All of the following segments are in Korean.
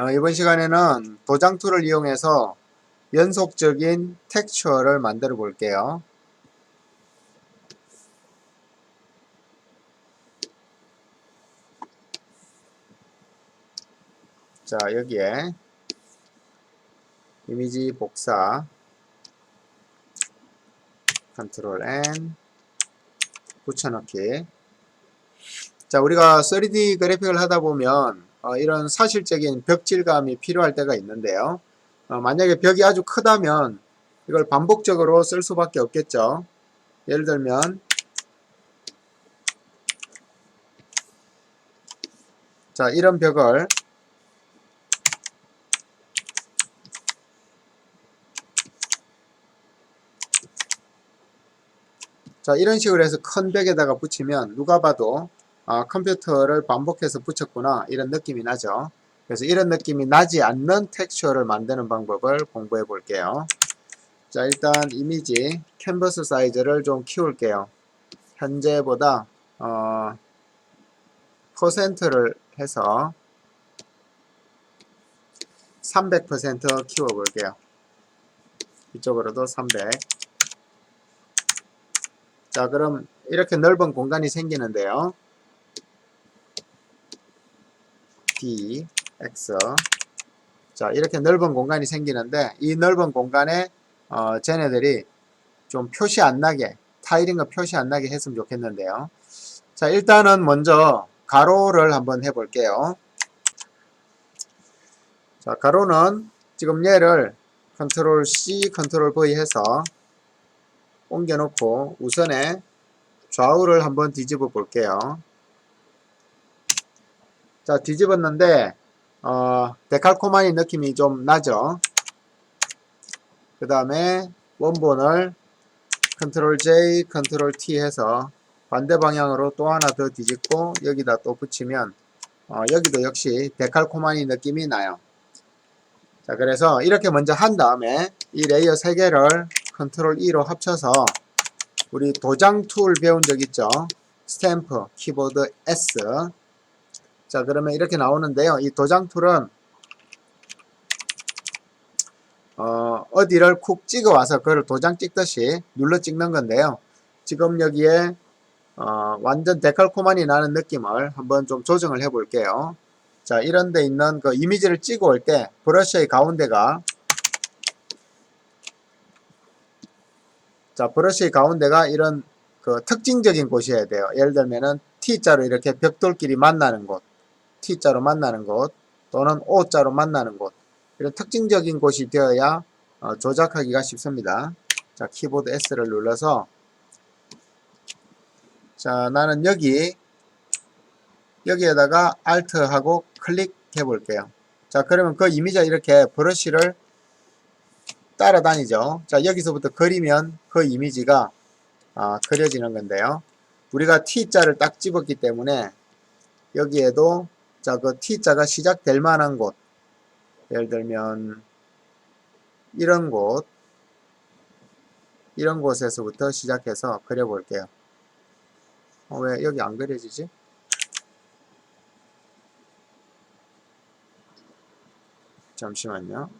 어, 이번 시간에는 도장 툴을 이용해서 연속적인 텍스처를 만들어 볼게요. 자, 여기에 이미지 복사 컨트롤 N 붙여넣기 자, 우리가 3D 그래픽을 하다 보면 어, 이런 사실적인 벽 질감이 필요할 때가 있는데요. 어, 만약에 벽이 아주 크다면 이걸 반복적으로 쓸 수밖에 없겠죠. 예를 들면 자, 이런 벽을 자, 이런 식으로 해서 큰 벽에다가 붙이면 누가 봐도 아, 컴퓨터를 반복해서 붙였구나 이런 느낌이 나죠. 그래서 이런 느낌이 나지 않는 텍스처를 만드는 방법을 공부해 볼게요. 자, 일단 이미지 캔버스 사이즈를 좀 키울게요. 현재보다 어, 퍼센트를 해서 300% 키워 볼게요. 이쪽으로도 300. 자, 그럼 이렇게 넓은 공간이 생기는데요. D, X. 자, 이렇게 넓은 공간이 생기는데, 이 넓은 공간에, 어, 쟤네들이 좀 표시 안 나게, 타일인가 표시 안 나게 했으면 좋겠는데요. 자, 일단은 먼저 가로를 한번 해 볼게요. 자, 가로는 지금 얘를 컨트롤 C, 컨트롤 V 해서 옮겨 놓고 우선에 좌우를 한번 뒤집어 볼게요. 자, 뒤집었는데 어, 데칼코마니 느낌이 좀 나죠. 그 다음에 원본을 컨트롤 J, 컨트롤 T 해서 반대 방향으로 또 하나 더 뒤집고 여기다 또 붙이면 어, 여기도 역시 데칼코마니 느낌이 나요. 자, 그래서 이렇게 먼저 한 다음에 이 레이어 3개를 컨트롤 E로 합쳐서 우리 도장 툴 배운 적 있죠? 스탬프, 키보드 S. 자, 그러면 이렇게 나오는데요. 이 도장 툴은 어, 어디를 쿡 찍어 와서 그걸 도장 찍듯이 눌러 찍는 건데요. 지금 여기에 어, 완전 데칼코만이 나는 느낌을 한번 좀 조정을 해 볼게요. 자, 이런 데 있는 그 이미지를 찍어 올 때 브러쉬의 가운데가 자, 브러쉬의 가운데가 이런 그 특징적인 곳이어야 돼요. 예를 들면은 T자로 이렇게 벽돌끼리 만나는 곳, T자로 만나는 곳, 또는 O자로 만나는 곳, 이런 특징적인 곳이 되어야 어, 조작하기가 쉽습니다. 자, 키보드 S를 눌러서 자, 나는 여기 여기에다가 Alt하고 클릭해 볼게요. 자, 그러면 그 이미지가 이렇게 브러쉬를 따라다니죠. 자, 여기서부터 그리면 그 이미지가 아, 그려지는 건데요. 우리가 T자를 딱 집었기 때문에 여기에도 자, 그 T자가 시작될 만한 곳 예를 들면 이런 곳 이런 곳에서부터 시작해서 그려볼게요. 어, 왜 여기 안 그려지지? 잠시만요.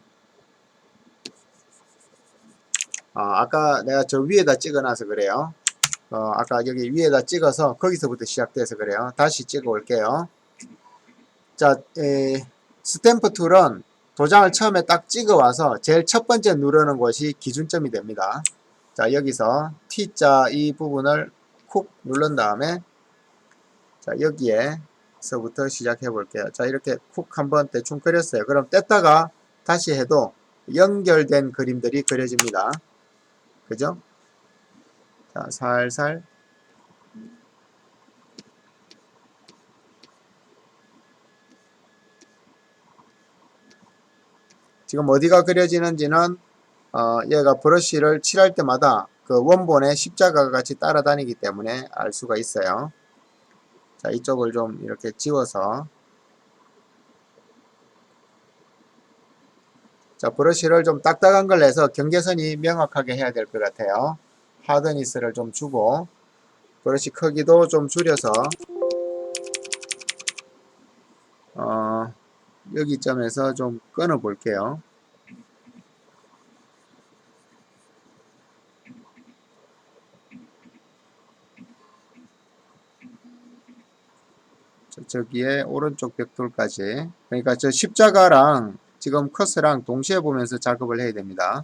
아, 아까 내가 저 위에다 찍어놔서 그래요. 어, 아까 여기 위에다 찍어서 거기서부터 시작돼서 그래요. 다시 찍어 올게요. 자, 에, 스탬프 툴은 도장을 처음에 딱 찍어 와서 제일 첫 번째 누르는 곳이 기준점이 됩니다. 자, 여기서 T자 이 부분을 쿡 누른 다음에 자, 여기에서부터 시작해 볼게요. 자, 이렇게 쿡 한번 대충 그렸어요. 그럼 뗐다가 다시 해도 연결된 그림들이 그려집니다. 그죠? 자, 살살. 지금 어디가 그려지는지는 어, 얘가 브러쉬를 칠할 때마다 그 원본의 십자가 같이 따라다니기 때문에 알 수가 있어요. 자, 이쪽을 좀 이렇게 지워서 자, 브러쉬를 좀 딱딱한 걸 내서 경계선이 명확하게 해야 될 것 같아요. 하드니스를 좀 주고 브러쉬 크기도 좀 줄여서 여기 점에서 좀 끊어 볼게요. 저- 저기에 오른쪽 벽돌까지 그러니까 저 십자가랑 지금 커스랑 동시에 보면서 작업을 해야 됩니다.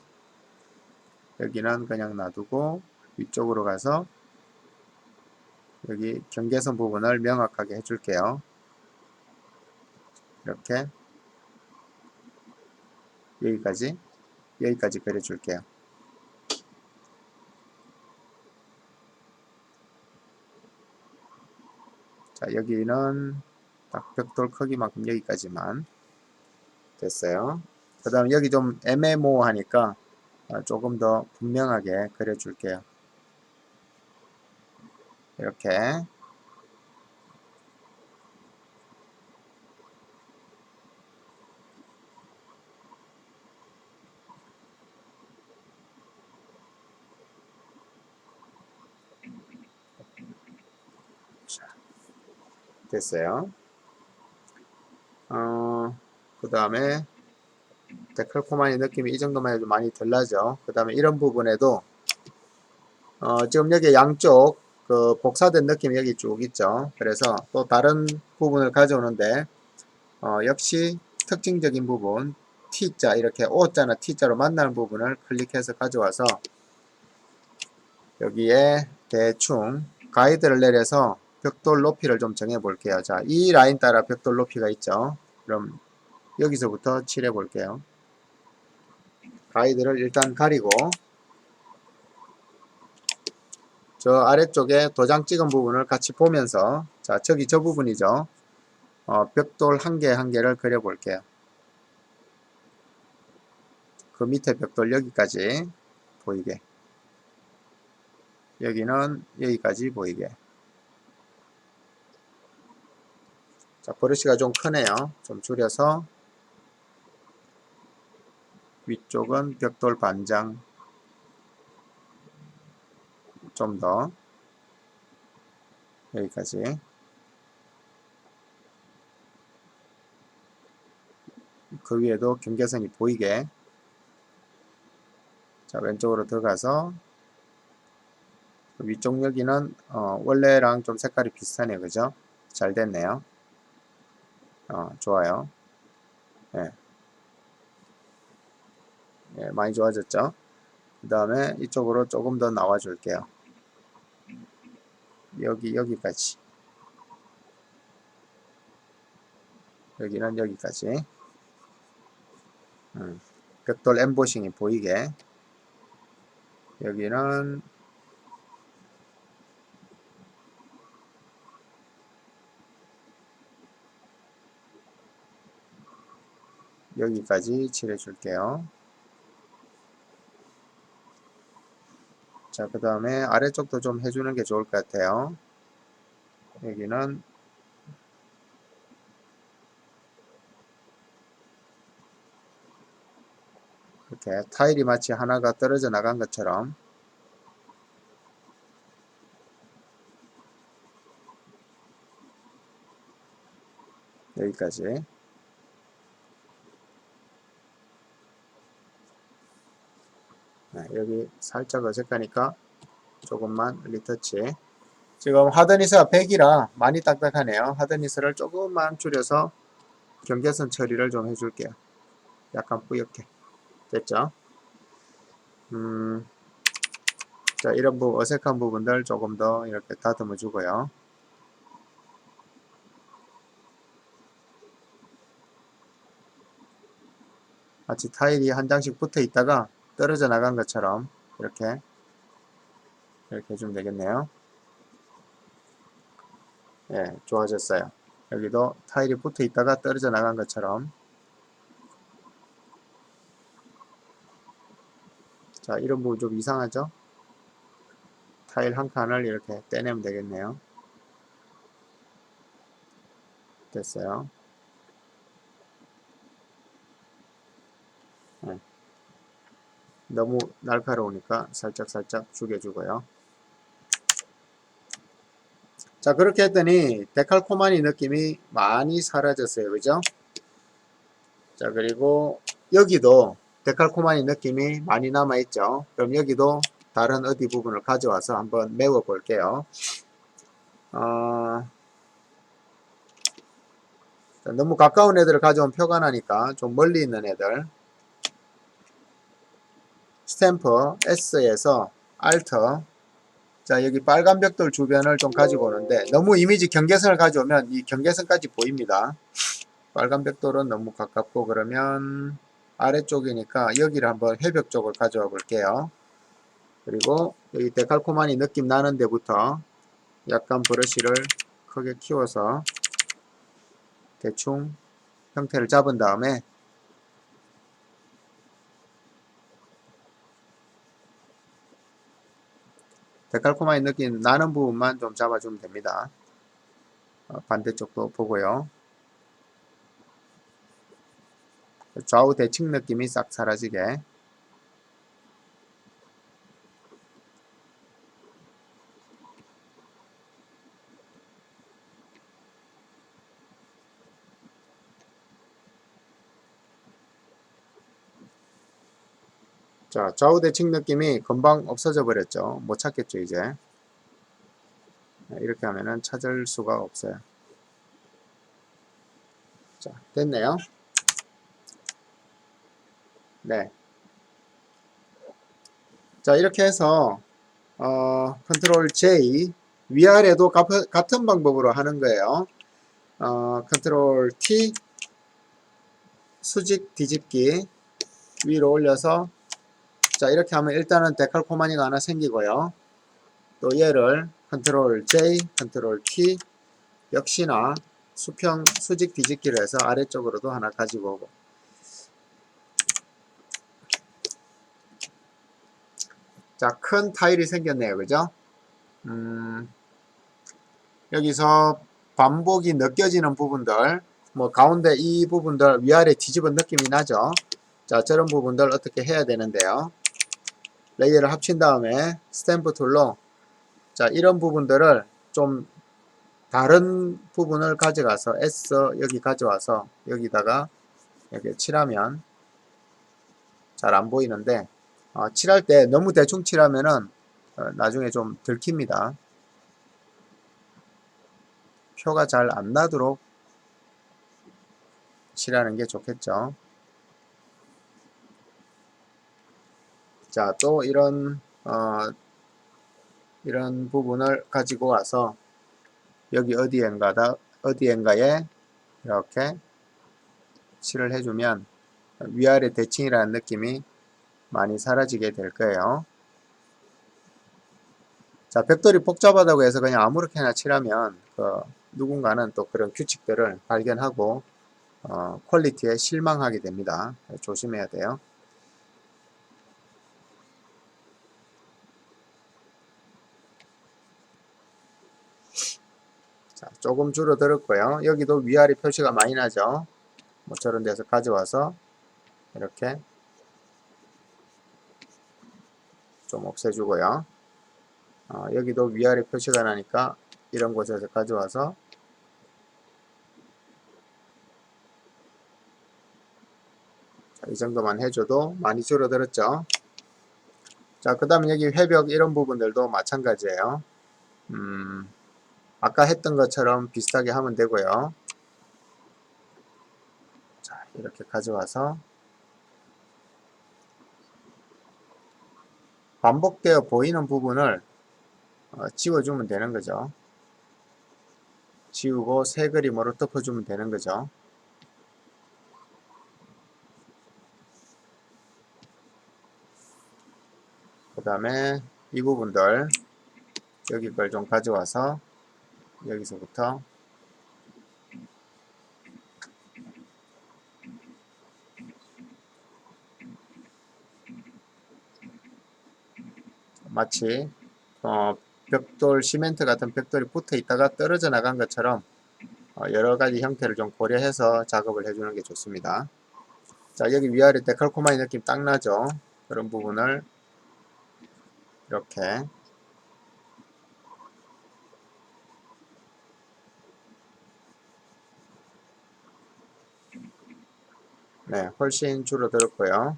여기는 그냥 놔두고 위쪽으로 가서 여기 경계선 부분을 명확하게 해줄게요. 이렇게 여기까지 여기까지 그려줄게요. 자 여기는 딱 벽돌 크기만큼 여기까지만 됐어요. 그 다음 여기 좀 애매모호하니까 어, 조금 더 분명하게 그려줄게요. 이렇게 됐어요. 어, 그 다음에 데칼코마니 느낌이 이 정도만 해도 많이 덜 나죠. 그 다음에 이런 부분에도 어, 지금 여기 양쪽 그 복사된 느낌이 여기 쭉 있죠. 그래서 또 다른 부분을 가져오는데 어, 역시 특징적인 부분 T자 이렇게 O자나 T자로 만나는 부분을 클릭해서 가져와서 여기에 대충 가이드를 내려서 벽돌 높이를 좀 정해 볼게요. 자, 이 라인 따라 벽돌 높이가 있죠. 그럼 여기서부터 칠해 볼게요. 가이드를 일단 가리고 저 아래쪽에 도장 찍은 부분을 같이 보면서 자, 저기 저 부분이죠. 어, 벽돌 한 개 한 개를 그려 볼게요. 그 밑에 벽돌 여기까지 보이게. 여기는 여기까지 보이게. 자, 브러쉬가 좀 크네요. 좀 줄여서 위쪽은 벽돌 반장 좀 더. 여기까지. 그 위에도 경계선이 보이게. 자 왼쪽으로 들어가서 그 위쪽 여기는 어, 원래랑 좀 색깔이 비슷하네요. 그죠? 잘 됐네요 어, 좋아요. 예. 예, 많이 좋아졌죠? 그 다음에 이쪽으로 조금 더 나와 줄게요. 여기 여기까지. 여기는 여기까지. 음, 벽돌 엠보싱이 보이게. 여기는 여기까지 칠해 줄게요. 자 그 다음에 아래쪽도 좀 해주는 게 좋을 것 같아요. 여기는 이렇게 타일이 마치 하나가 떨어져 나간 것처럼 여기까지 네, 여기 살짝 어색하니까 조금만 리터치 지금 하드니스가 100이라 많이 딱딱하네요. 하드니스를 조금만 줄여서 경계선 처리를 좀 해줄게요. 약간 뿌옇게. 됐죠? 음, 자 이런 부분 어색한 부분들 조금 더 이렇게 다듬어 주고요. 마치 타일이 한 장씩 붙어 있다가 떨어져 나간 것처럼 이렇게 이렇게 해주면 되겠네요. 예, 좋아졌어요. 여기도 타일이 붙어 있다가 떨어져 나간 것처럼 자, 이런 부분 좀 이상하죠? 타일 한 칸을 이렇게 떼내면 되겠네요. 됐어요. 네. 너무 날카로우니까 살짝 살짝 죽여주고요. 자 그렇게 했더니 데칼코마니 느낌이 많이 사라졌어요. 그죠? 자, 그리고 여기도 데칼코마니 느낌이 많이 남아있죠. 그럼 여기도 다른 어디 부분을 가져와서 한번 메워 볼게요. 어, 자, 너무 가까운 애들을 가져오면 표가 나니까 좀 멀리 있는 애들 스탬프 S에서 Alt 자 여기 빨간 벽돌 주변을 좀 가지고 오는데 너무 이미지 경계선을 가져오면 이 경계선까지 보입니다. 빨간 벽돌은 너무 가깝고 그러면 아래쪽이니까 여기를 한번 회벽 쪽을 가져와 볼게요. 그리고 여기 데칼코마니 느낌 나는 데부터 약간 브러쉬를 크게 키워서 대충 형태를 잡은 다음에 데칼코마니 느낌 나는 부분만 좀 잡아주면 됩니다. 어, 반대쪽도 보고요. 좌우 대칭 느낌이 싹 사라지게 자, 좌우 대칭 느낌이 금방 없어져 버렸죠. 못 찾겠죠, 이제. 네, 이렇게 하면은 찾을 수가 없어요. 자, 됐네요. 네. 자, 이렇게 해서, 어, 컨트롤 J, 위아래도 가- 같은 방법으로 하는 거예요. 어, 컨트롤 T, 수직 뒤집기, 위로 올려서 자 이렇게 하면 일단은 데칼 코마니가 하나 생기고요. 또 얘를 컨트롤 J 컨트롤 T 역시나 수평 수직 뒤집기를 해서 아래쪽으로도 하나 가지고 오고. 자큰 타일이 생겼네요. 그죠? 음, 여기서 반복이 느껴지는 부분들 뭐 가운데 이 부분들 위아래 뒤집은 느낌이 나죠? 자 저런 부분들 어떻게 해야 되는데요 레이어를 합친 다음에 스탬프 툴로 자 이런 부분들을 좀 다른 부분을 가져가서 S 여기 가져와서 여기다가 이렇게 칠하면 잘 안 보이는데 어, 칠할 때 너무 대충 칠하면은 어, 나중에 좀 들킵니다. 표가 잘 안 나도록 칠하는 게 좋겠죠. 자, 또 이런 어, 이런 부분을 가지고 와서 여기 어디엔가다 어디엔가에 이렇게 칠을 해주면 위아래 대칭이라는 느낌이 많이 사라지게 될 거예요. 자, 벽돌이 복잡하다고 해서 그냥 아무렇게나 칠하면 그 누군가는 또 그런 규칙들을 발견하고 어, 퀄리티에 실망하게 됩니다. 조심해야 돼요. 조금 줄어들었고요. 여기도 위아래 표시가 많이 나죠. 뭐 저런 데서 가져와서 이렇게 좀 없애주고요. 어, 여기도 위아래 표시가 나니까 이런 곳에서 가져와서 자, 이 정도만 해줘도 많이 줄어들었죠. 자, 그 다음에 여기 회벽 이런 부분들도 마찬가지예요. 음, 아까 했던 것처럼 비슷하게 하면 되고요. 자, 이렇게 가져와서 반복되어 보이는 부분을 어, 지워주면 되는 거죠. 지우고 새 그림으로 덮어주면 되는 거죠. 그 다음에 이 부분들 여기 걸 좀 가져와서 여기서부터 마치 어, 벽돌 시멘트 같은 벽돌이 붙어 있다가 떨어져 나간 것처럼 어, 여러 가지 형태를 좀 고려해서 작업을 해주는 게 좋습니다. 자 여기 위아래 데칼코마니 느낌 딱 나죠? 그런 부분을 이렇게 네, 훨씬 줄어들었고요.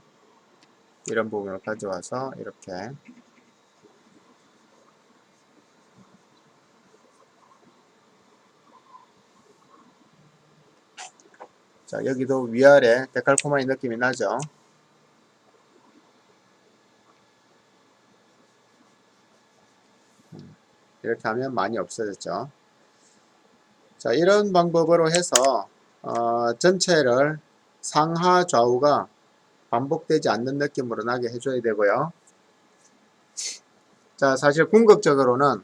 이런 부분을 가져와서 이렇게. 자 여기도 위아래 데칼코마니 느낌이 나죠? 음, 이렇게 하면 많이 없어졌죠? 자 이런 방법으로 해서 어, 전체를 상하 좌우가 반복되지 않는 느낌으로 나게 해줘야 되고요 자 사실 궁극적으로는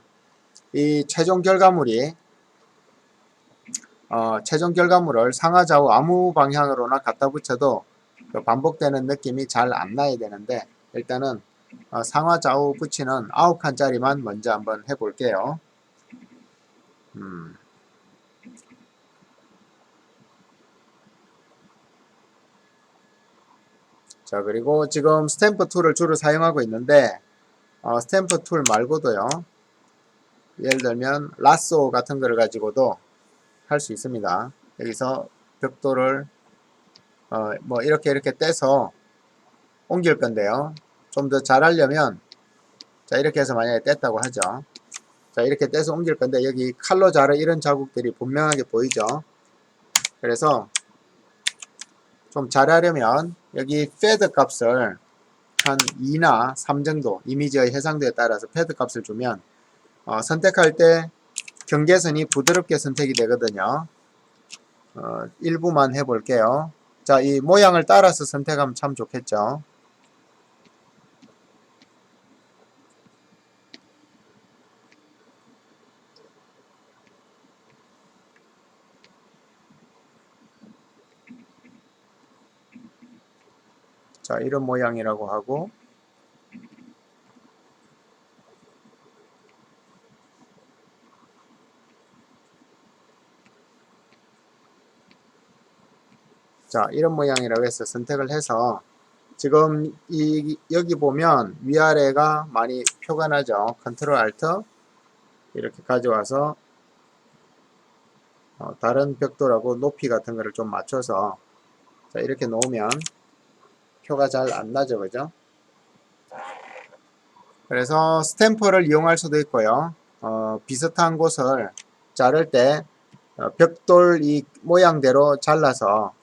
이 최종 결과물이 어, 최종 결과물을 상하 좌우 아무 방향으로나 갖다 붙여도 그 반복되는 느낌이 잘 안 나야 되는데 일단은 어, 상하 좌우 붙이는 9칸짜리만 먼저 한번 해볼게요. 음. 자 그리고 지금 스탬프 툴을 주로 사용하고 있는데 어, 스탬프 툴 말고도요 예를 들면 라쏘 같은 거를 가지고도 할 수 있습니다. 여기서 벽돌을 어, 뭐 이렇게 이렇게 떼서 옮길 건데요. 좀 더 잘하려면 자 이렇게 해서 만약에 뗐다고 하죠. 자 이렇게 떼서 옮길 건데 여기 칼로 자르 이런 자국들이 분명하게 보이죠. 그래서 좀 잘하려면 여기 패드 값을 한 2나 3 정도 이미지의 해상도에 따라서 패드 값을 주면 어, 선택할 때 경계선이 부드럽게 선택이 되거든요. 어, 일부만 해볼게요. 자이 모양을 따라서 선택하면 참 좋겠죠 자 이런 모양이라고 하고. 자 이런 모양이라고 해서 선택을 해서 지금 이 여기 보면 위아래가 많이 표가 나죠. 컨트롤 알트 이렇게 가져와서 어, 다른 벽돌하고 높이 같은 거를 좀 맞춰서 자 이렇게 놓으면 표가 잘 안 나죠 그죠? 그래서 스탬퍼를 이용할 수도 있고요. 어, 비슷한 곳을 자를 때 어, 벽돌 이 모양대로 잘라서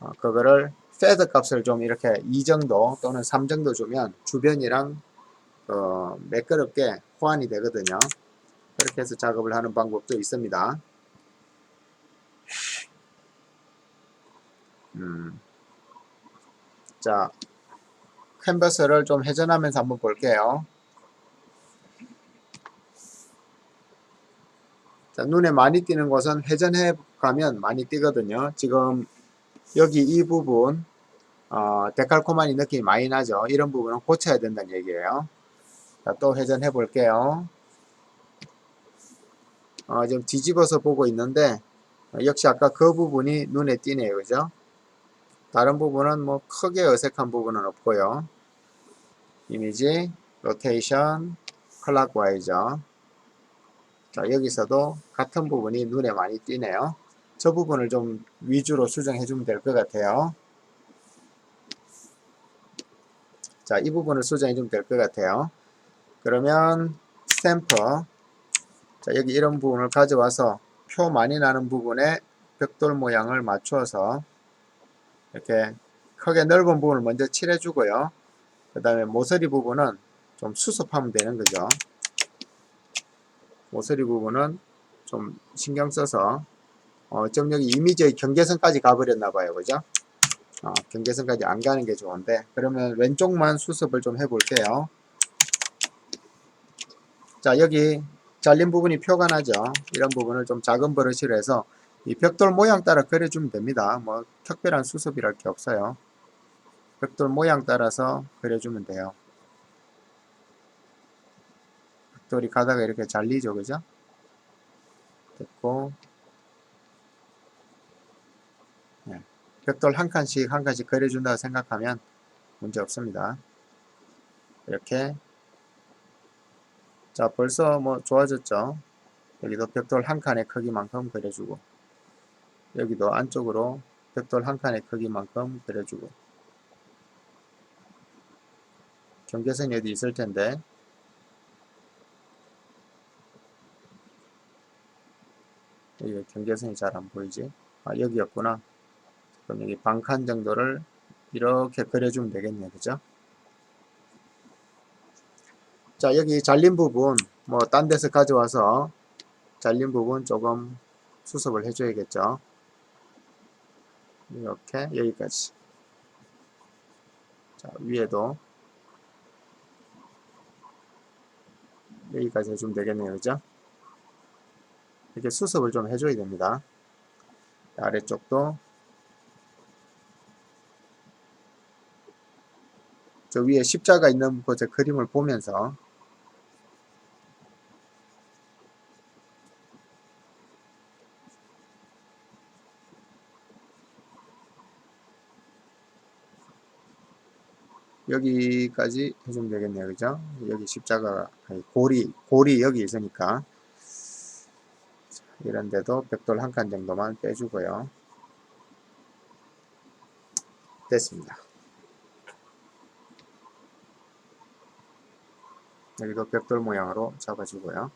어, 그거를 패드 값을 좀 이렇게 2 정도 또는 3 정도 주면 주변이랑 어, 매끄럽게 호환이 되거든요. 그렇게 해서 작업을 하는 방법도 있습니다. 음. 자, 캔버스를 좀 회전하면서 한번 볼게요. 자, 눈에 많이 띄는 곳은 회전해 가면 많이 띄거든요. 지금 여기 이 부분 어, 데칼코마니 느낌이 많이 나죠. 이런 부분은 고쳐야 된다는 얘기예요. 자, 또 회전해 볼게요. 어, 지금 뒤집어서 보고 있는데 어, 역시 아까 그 부분이 눈에 띄네요. 그죠? 다른 부분은 뭐 크게 어색한 부분은 없고요. 이미지, 로테이션, 클락와이즈 자 여기서도 같은 부분이 눈에 많이 띄네요. 저 부분을 좀 위주로 수정해 주면 될 것 같아요. 자, 이 부분을 수정해 주면 될것 같아요. 그러면 스탬프 자, 여기 이런 부분을 가져와서 표 많이 나는 부분에 벽돌 모양을 맞추어서 이렇게 크게 넓은 부분을 먼저 칠해 주고요. 그 다음에 모서리 부분은 좀 수습하면 되는 거죠. 모서리 부분은 좀 신경 써서 어, 좀 여기 이미지의 경계선까지 가버렸나 봐요. 그죠? 어, 경계선까지 안 가는 게 좋은데 그러면 왼쪽만 수습을 좀 해 볼게요. 자 여기 잘린 부분이 표가 나죠. 이런 부분을 좀 작은 버릇으로 해서 이 벽돌 모양 따라 그려주면 됩니다. 뭐 특별한 수습이랄 게 없어요. 벽돌 모양 따라서 그려주면 돼요. 벽돌이 가다가 이렇게 잘리죠. 그죠? 됐고 네. 벽돌 한 칸씩 한 칸씩 그려준다고 생각하면 문제 없습니다. 이렇게 자 벌써 뭐 좋아졌죠. 여기도 벽돌 한 칸의 크기만큼 그려주고 여기도 안쪽으로 벽돌 한 칸의 크기만큼 그려주고 경계선이 어디 있을 텐데 여기 경계선이 잘 안 보이지? 아 여기였구나. 그럼 여기 반칸 정도를 이렇게 그려주면 되겠네요. 그죠? 자 여기 잘린 부분 뭐 딴 데서 가져와서 잘린 부분 조금 수습을 해줘야겠죠. 이렇게 여기까지. 자 위에도 여기까지 해주면 되겠네요. 그죠? 이렇게 수습을 좀 해줘야 됩니다. 아래쪽도 저 위에 십자가 있는 곳의 그림을 보면서 여기까지 해주면 되겠네요. 그죠? 여기 십자가, 고리, 고리 여기 있으니까. 이런 데도 벽돌 한 칸 정도만 빼주고요. 됐습니다. 여기도 벽돌 모양으로 잡아주고요.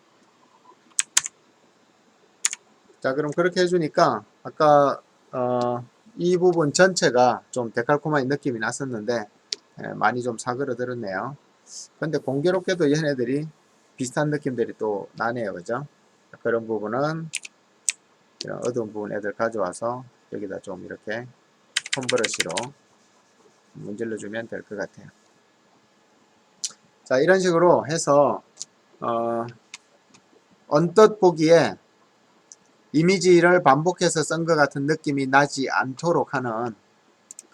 자, 그럼 그렇게 해주니까 아까 어, 이 부분 전체가 좀 데칼코마니 느낌이 났었는데 예, 많이 좀 사그러들었네요. 근데 공교롭게도 얘네들이 비슷한 느낌들이 또 나네요. 그죠? 그런 부분은 이런 어두운 부분 애들 가져와서 여기다 좀 이렇게 홈브러시로 문질러 주면 될 것 같아요. 자 이런 식으로 해서 어, 언뜻 보기에 이미지를 반복해서 쓴 것 같은 느낌이 나지 않도록 하는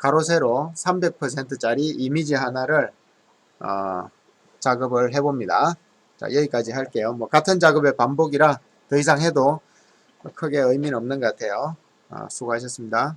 가로 세로 300%짜리 이미지 하나를 어, 작업을 해봅니다. 자 여기까지 할게요. 뭐 같은 작업의 반복이라 더 이상 해도 크게 의미는 없는 것 같아요. 아, 수고하셨습니다.